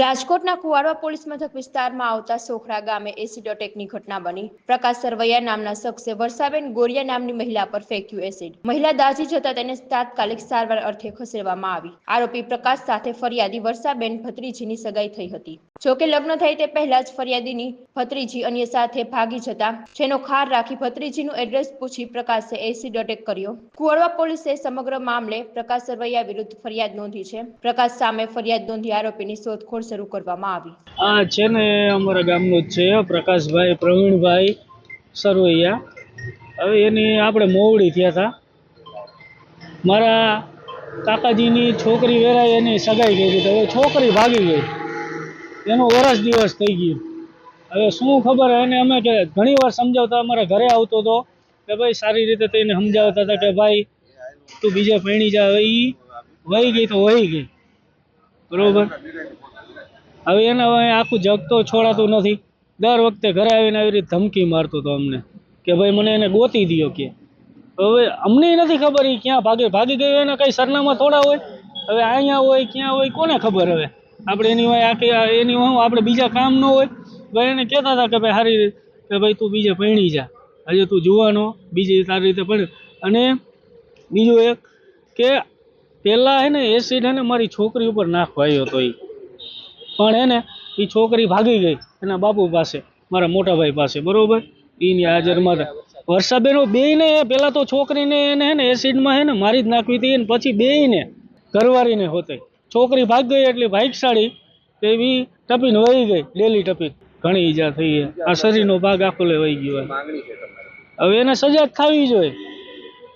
રાજકોટના કુવાડવા પોલીસ મથક વિસ્તારમાં આવતા સોખરા ગામે એસિડ અટેકની ઘટના બની. પ્રકાશ સરવૈયા નામના શખ્સે વર્ષાબેન ગોરિયા નામની મહિલા પર ફેંક્યું એસિડ. મહિલા દાઝી જતા તેને તાત્કાલિક સારવાર અર્થે ખસેડવામાં આવી. આરોપી પ્રકાશ સાથે ફરિયાદી વર્ષાબેન ભત્રીજીની સગાઈ થઈ હતી. જોકે લગ્ન થાય તે પહેલા જ ફરિયાદીની ભત્રીજી અન્ય સાથે ભાગી જતા, જેનો ખાર રાખી ભત્રીજીનું એડ્રેસ પૂછી પ્રકાશે એસિડ અટેક કર્યો. કુવાડવા પોલીસે સમગ્ર મામલે પ્રકાશ સરવૈયા વિરુદ્ધ ફરિયાદ નોંધી છે. પ્રકાશ સામે ફરિયાદ નોંધી આરોપીની શોધખોળ શરૂ કરવામાં આવી. આ છે ને અમારા ગામનો જ છે, પ્રકાશભાઈ, પ્રવીણભાઈ સરવૈયા હવે એની આપણે મોવડી થયા હતા મારા કાકાજીની છોકરી વેરાય એની સગાઈ કરી તો હવે છોકરી ભાગી ગઈ. એનો વરસ દિવસ થઈ ગયો. હવે શું ખબર એને અમે ઘણી વાર સમજાવતા અમારા ઘરે આવતો હતો કે ભાઈ સારી રીતે તેને સમજાવતા હતા કે ભાઈ, તું બીજે પૈણી જા હવે વહી ગઈ તો વહી ગઈ. બરોબર? હવે એને હવે આખું જગ તો છોડાતું નથી. દર વખતે ઘરે આવીને આવી રીતે ધમકી મારતો હતો અમને. કે ભાઈ મને એને ગોતી દ્યો કે. હવે અમને નથી ખબર એ ક્યાં ભાગે ભાગી ગયો એના કંઈ સરનામા થોડા હોય? હવે અહીંયા હોય, ક્યાં હોય, કોને ખબર હવે? આપણે એની હોય આખી એની હું આપણે બીજા કામ ન હોય. ભાઈ એને કહેતા હતા કે ભાઈ સારી રીતે કે ભાઈ તું બીજે ભણી જા. હજે તું જુવાનો, બીજી સારી રીતે પણ અને બીજું એક કે પહેલાં હે ને એસિડ હે ને મારી છોકરી ઉપર નાખવા આવ્યો હતો એ પણ એને એ છોકરી ભાગી ગઈ એના બાપુ પાસે મારા મોટાભાઈ પાસે બરોબર? એની હાજરમાં વર્ષાબેનો બેયને પહેલાં તો છોકરીને એને હે ને એસિડમાં હે ને મારી જ નાખવી હતી ને પછી બેયને ઘરવાળીને હોતે. છોકરી ભાગ ગઈ એટલે ભાગશાળી તે બી ટપીને વહી ગઈ ડેલી ટપી ઘણી ઈજા થઈ આ શરીરનો ભાગ આખો લે વહી ગયો હવે એને સજા જ થવી જોઈએ.